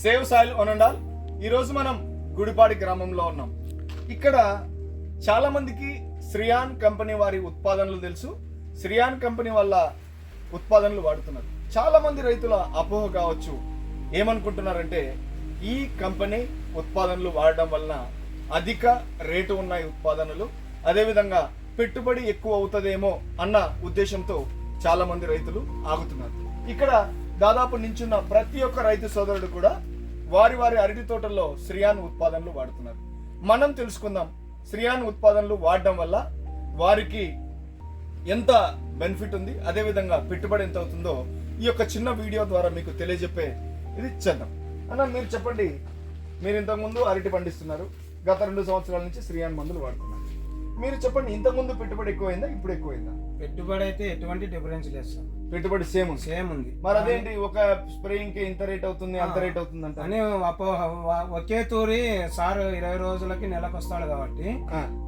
Save soil ఒనండాల్ ఈరోజు మనం గుడిపాడి గ్రామంలో ఉన్నాం. ఇక్కడ చాలా మందికి శ్రియాన్ కంపెనీ వారి ఉత్పాదనలు తెలుసు. శ్రియాన్ కంపెనీ వల్ల ఉత్పాదనలు వాడుతున్నారు. చాలా మంది రైతుల అపోహ కావచ్చు. ఏమనుకుంటున్నారంటే ఈ కంపెనీ ఉత్పాదనలు వాడడం వలన అధిక రేటు ఉన్నాయి ఉత్పాదనలు అదేవిధంగా పెట్టుబడి ఎక్కువ అవుతుందేమో అన్న ఉద్దేశంతో చాలా మంది రైతులు ఆగుతున్నారు. ఇక్కడ దాదాపు నించున్న ప్రతి ఒక్క రైతు సోదరుడు కూడా వారి వారి అరటి తోటల్లో శ్రియాన్ ఉత్పాదనలు వాడుతున్నారు. మనం తెలుసుకుందాం శ్రియాన్ ఉత్పాదనలు వాడడం వల్ల వారికి ఎంత బెనిఫిట్ ఉంది అదేవిధంగా పెట్టుబడి ఎంత అవుతుందో ఈ యొక్క చిన్న వీడియో ద్వారా మీకు తెలియజెప్పే ఇది చందం. అన్న మీరు చెప్పండి మీరు ఇంతకుముందు అరటి పండిస్తున్నారు. గత రెండు సంవత్సరాల నుంచి శ్రీయాన్ మందులు వాడుతున్నారు. మీరు చెప్పండి ఇంతకుముందు పెట్టుబడి ఎక్కువైందా ఇప్పుడు ఎక్కువైందా? పెట్టుబడి అయితే ఎటువంటి డిఫరెన్స్ లేదు సార్. పెట్టుబడి సేమ్ ఉంది. సేమ్ ఉంది. మరి అదేంటి ఒక స్ప్రేయింగ్కి ఇంత రేట్ అవుతుంది అంత రేట్ అవుతుంది అంట అని అపోహ ఒకే తూరి సార్ ఇరవై రోజులకి నెలకు వస్తాడు కాబట్టి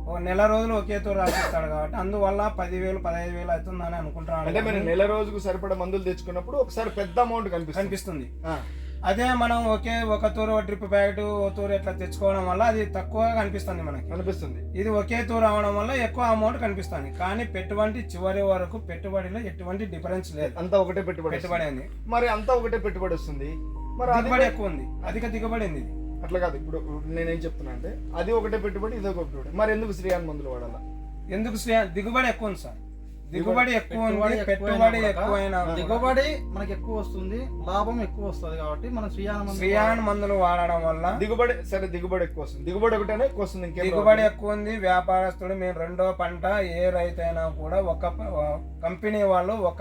ఓ నెల రోజులు ఒకే తూరు రాసిస్తాడు కాబట్టి అందువల్ల పదివేలు పదహైదు వేలు అవుతుందని అనుకుంటున్నాను. అంటే మీరు నెల రోజుకు సరిపడా మందులు తెచ్చుకున్నప్పుడు ఒకసారి పెద్ద అమౌంట్ కనిపిస్తుంది. కనిపిస్తుంది. అదే మనం ఒకే ఒక తూరు ట్రిప్ ప్యాకెట్ ఓ తూరు ఇట్లా తెచ్చుకోవడం వల్ల అది తక్కువగా కనిపిస్తుంది మనకి. కనిపిస్తుంది. ఇది ఒకే తూరు అవడం వల్ల ఎక్కువ అమౌంట్ కనిపిస్తుంది. కానీ పెట్టుబడి చివరి వరకు పెట్టుబడిలో ఎటువంటి డిఫరెన్స్ లేదు. అంతా ఒకటే పెట్టుబడి పెట్టుబడి. అనేది మరి అంతా ఒకటే పెట్టుబడి వస్తుంది. మరి దిగుబడి ఎక్కువ ఉంది. అధిక దిగుబడి ఉంది ఇది. అట్లా కాదు. ఇప్పుడు నేనేం చెప్తున్నా అంటే అది ఒకటే పెట్టుబడి ఇది ఒక పెట్టుబడి. మరి ఎందుకు శ్రీయాన్ మందులు వాడాలా? ఎందుకు శ్రీ- దిగుబడి ఎక్కువ ఉంది సార్. దిగుబడి ఎక్కువ ఉంది పెట్టుబడి ఎక్కువైనా దిగుబడి మనకి ఎక్కువ వస్తుంది లాభం ఎక్కువ వస్తుంది కాబట్టి మనం శ్రీయాన మందు శ్రీయాన్ మందులు వాడడం వల్ల దిగుబడి సరే దిగుబడి ఎక్కువ వస్తుంది. దిగుబడి ఒకటేనే ఎక్కువ వస్తుంది ఇంకేం దిగుబడి. ఎక్కువ ఉంది వ్యాపారస్తుడు మేము రెండో పంట ఏ రైతు అయినా కూడా ఒక కంపెనీ వాళ్ళు ఒక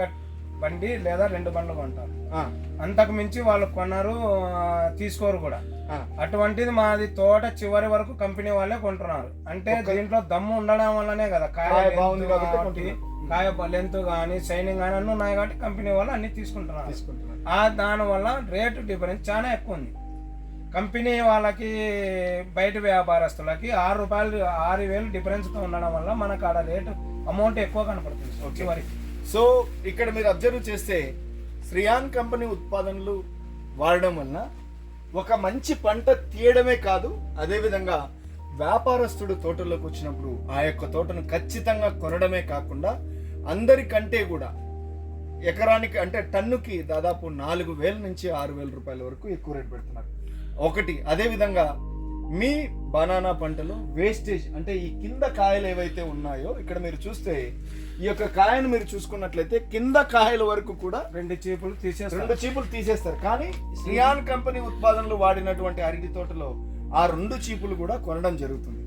బండి లేదా రెండు బండ్లు కొంటారు. అంతకు మించి వాళ్ళు కొన్నారు ఆ, తీసుకోరు కూడా. అటువంటిది మాది తోట చివరి వరకు కంపెనీ వాళ్ళే కొంటున్నారు. అంటే దీంట్లో దమ్ము ఉండడం వల్లనే కదా కాయ బాగుంది కాబట్టి. కాయ లెంత్ కానీ షైనింగ్ కానీ అన్నీ ఉన్నాయి కాబట్టి కంపెనీ వాళ్ళు అన్ని తీసుకుంటున్నారు. ఆ దాని వల్ల రేటు డిఫరెన్స్ చాలా ఎక్కువ ఉంది. కంపెనీ వాళ్ళకి బయట వ్యాపారస్తులకి ఆరు రూపాయలు ఆరు వేలు డిఫరెన్స్తో ఉండడం వల్ల మనకు ఆడ రేటు అమౌంట్ ఎక్కువ కనపడుతుంది. చివరికి. సో ఇక్కడ మీరు అబ్జర్వ్ చేస్తే శ్రియాన్ కంపెనీ ఉత్పాదనలు వాడడం వలన ఒక మంచి పంట తీయడమే కాదు అదేవిధంగా వ్యాపారస్తుడు తోటలోకి వచ్చినప్పుడు ఆ యొక్క తోటను ఖచ్చితంగా కొనడమే కాకుండా అందరికంటే కూడా ఎకరానికి అంటే టన్నుకి దాదాపు నాలుగు వేల నుంచి ఆరు వేల రూపాయల వరకు ఎక్కువ రేట్ పెడుతున్నారు. ఒకటి అదేవిధంగా మీ బనానా పంటలో వేస్టేజ్ అంటే ఈ కింద కాయలు ఏవైతే ఉన్నాయో ఇక్కడ మీరు చూస్తే ఈ యొక్క కాయను మీరు చూసుకున్నట్లయితే కింద కాయల వరకు కూడా రెండు చీపులు తీసేస్తారు. రెండు చీపులు తీసేస్తారు. కానీ శ్రియాన్ కంపెనీ ఉత్పాదనలు వాడినటువంటి అరటి తోటలో ఆ రెండు చీపులు కూడా కొనడం జరుగుతుంది.